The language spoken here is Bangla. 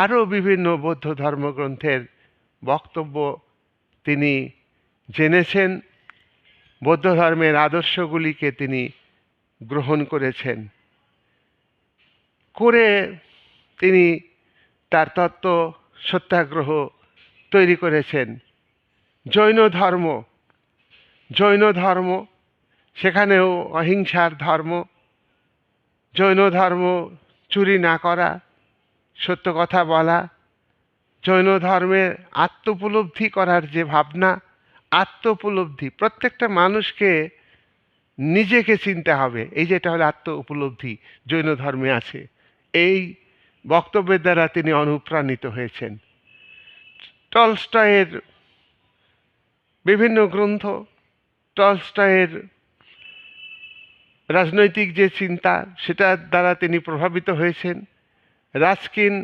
আরও বিভিন্ন বৌদ্ধ ধর্মগ্রন্থের বক্তব্য তিনি জেনেছেন, বৌদ্ধ ধর্মের আদর্শগুলিকে তিনি গ্রহণ করেছেন। করে তিনি তার তত্ত্ব সত্যাগ্রহ তৈরি করেছেন। জৈন ধর্ম জৈন ধর্ম, সেখানেও অহিংসার ধর্ম, জৈন ধর্ম চুরি না করা সত্য কথা বলা, জৈন ধর্মের আত্মোপলব্ধি করার যে ভাবনা, আত্মোপলব্ধি, প্রত্যেকটা মানুষকে নিজেকে চিনতে হবে। এই যেটা হলো আত্ম উপলব্ধি জৈন ধর্মে আছে। এই বক্তব্যের দ্বারা তিনি অনুপ্রাণিত হয়েছেন। টলস্টয়ের বিভিন্ন গ্রন্থ, টলস্টয়ের রাজনৈতিক যে চিন্তা, সেটার দ্বারা তিনি প্রভাবিত হয়েছেন। রাস্কিন